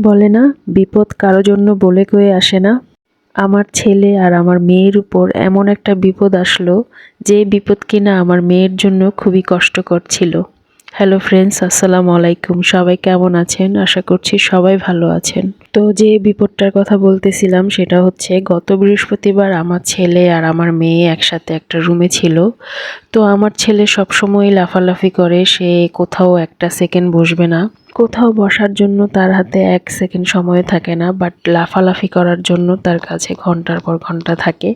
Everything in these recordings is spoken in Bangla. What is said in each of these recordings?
বলে না, বিপদ কারও জন্য বলে কয়ে আসে না। আমার ছেলে আর আমার মেয়ের উপর এমন একটা বিপদ আসলো যে বিপদ কিনা আমার মেয়ের জন্য খুবই কষ্টকর ছিল। হ্যালো ফ্রেন্ডস, আসসালামু আলাইকুম। সবাই কেমন আছেন? আশা করছি সবাই ভালো আছেন। তো যে বিপদটার কথা বলতেছিলাম সেটা হচ্ছে গত বৃহস্পতিবার আমার ছেলে আর আমার মেয়ে একসাথে একটা রুমে ছিল। তো আমার ছেলে সবসময় লাফালাফি করে, সে কোথাও একটা সেকেন্ড বসবে না। কোথাও বসার জন্য তার হাতে এক সেকেন্ড সময় থাকে না বাট লাফালাফি করার জন্য তার কাছে ঘণ্টার পর ঘণ্টা থাকে।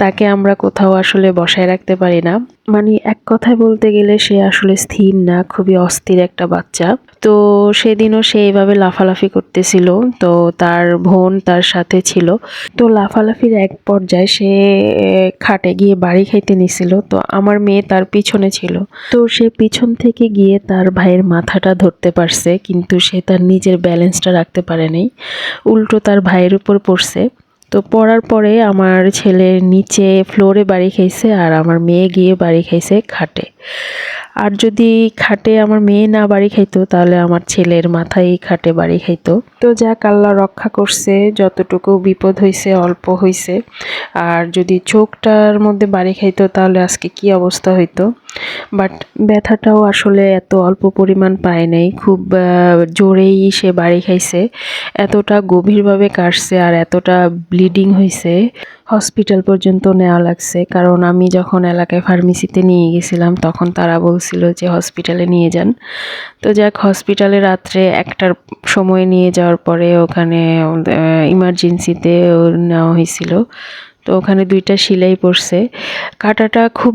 তাকে আমরা কোথাও আসলে বসায় রাখতে পারি না। মানে এক কথায় বলতে গেলে সে আসলে স্থির না, খুবই অস্থির একটা বাচ্চা। তো সেদিনও সে এইভাবে লাফালাফি করতেছিল, তো তার বোন তার সাথে ছিল। তো লাফালাফির এক পর্যায়ে সে খাটে গিয়ে বাড়ি খাইতে নিছিল, তো আমার মেয়ে তার পিছনে ছিল। তো সে পিছন থেকে গিয়ে তার ভাইয়ের মাথাটা ধরতে পারছে, কিন্তু সে তার নিজের ব্যালেন্সটা রাখতে পারেনি উল্টো তার ভাইয়ের উপর পড়ছে। তো পড়ার পরে আমার ছেলে নিচে ফ্লোরে বাড়ি খাইছে আর আমার মেয়ে গিয়ে বাড়ি খাইছে খাটে। আর যদি খাটে আমার মেয়ে না বাড়ি খাইতো, তাহলে আমার ছেলের মাথায় খাটে বাড়ি খাইতো। তো যাক, আল্লাহ রক্ষা করছে, যতটুকু বিপদ হয়েছে অল্প হয়েছে আর যদি চোখটার মধ্যে বাড়ি খাইতো, তাহলে আজকে কি অবস্থা হইতো? বাট ব্যথাটাও আসলে এত অল্প পরিমাণ পায় নাই। খুব জোরেই সে বাড়ি খাইছে। এতটা গভীরভাবে কাটছে আর এতটা ব্লিডিং হয়েছে হসপিটাল পর্যন্ত নেওয়া লাগছে। কারণ আমি যখন এলাকায় ফার্মেসিতে নিয়ে গেছিলাম, তখন তারা বলছিল যে হসপিটালে নিয়ে যান। তো যাক হসপিটালে রাত্রে একটার সময় নিয়ে যাওয়ার পরে ওখানে ইমার্জেন্সিতে নেওয়া হয়েছিল। তো ওখানে দুইটা সেলাই পড়ছে। কাটাটা খুব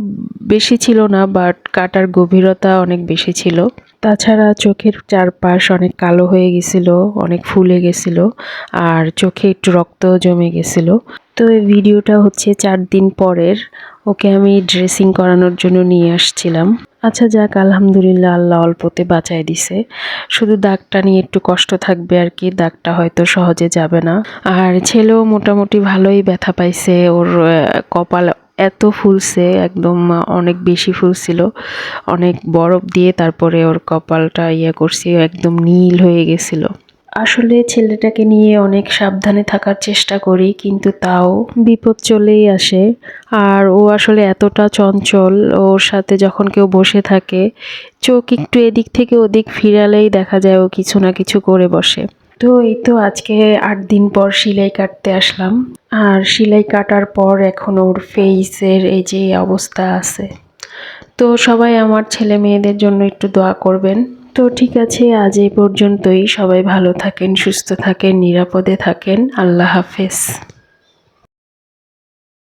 বেশি ছিল না বাট কাটার গভীরতা অনেক বেশি ছিল। তাছাড়া চোখের চারপাশ অনেক কালো হয়ে গেছিল, অনেক ফুলে গেছিল, আর চোখে একটু রক্ত জমে গেছিল। তো এই ভিডিওটা হচ্ছে চার দিন পরের। ওকে আমি ড্রেসিং করানোর জন্য নিয়ে আসছিলাম। আচ্ছা যাক, আলহামদুলিল্লাহ আল্লাহ অল্পতে বাঁচাই দিছে। শুধু দাগটা নিয়ে একটু কষ্ট থাকবে আর কি, দাগটা হয়তো সহজে যাবে না। আর ছেলেও মোটামুটি ভালোই ব্যথা পাইছে। ওর কপাল এত ফুলছে, একদম অনেক বেশি ফুলছিল। অনেক বরফ দিয়ে তারপরে ওর কপালটা ইয়ে করছি, একদম নীল হয়ে গেছিল। আসলে ছেলেটাকে নিয়ে অনেক সাবধানে থাকার চেষ্টা করি, কিন্তু তাও বিপদ চলেই আসে। আর ও আসলে এতটা চঞ্চল, ওর সাথে যখন কেউ বসে থাকে, চোখ একটু এদিক থেকে ওদিক ফিরালেই দেখা যায় ও কিছু না কিছু করে বসে। তো এই তো আজকে আট দিন পর সেলাই কাটতে আসলাম। আর সেলাই কাটার পর এখন ওর ফেসের এই যে অবস্থা আছে। তো সবাই আমার ছেলে মেয়েদের জন্য একটু দোয়া করবেন। তো ঠিক আছে, আজ এই পর্যন্তই। সবাই ভালো থাকেন, সুস্থ থাকেন, নিরাপদে থাকেন। আল্লাহ হাফেজ।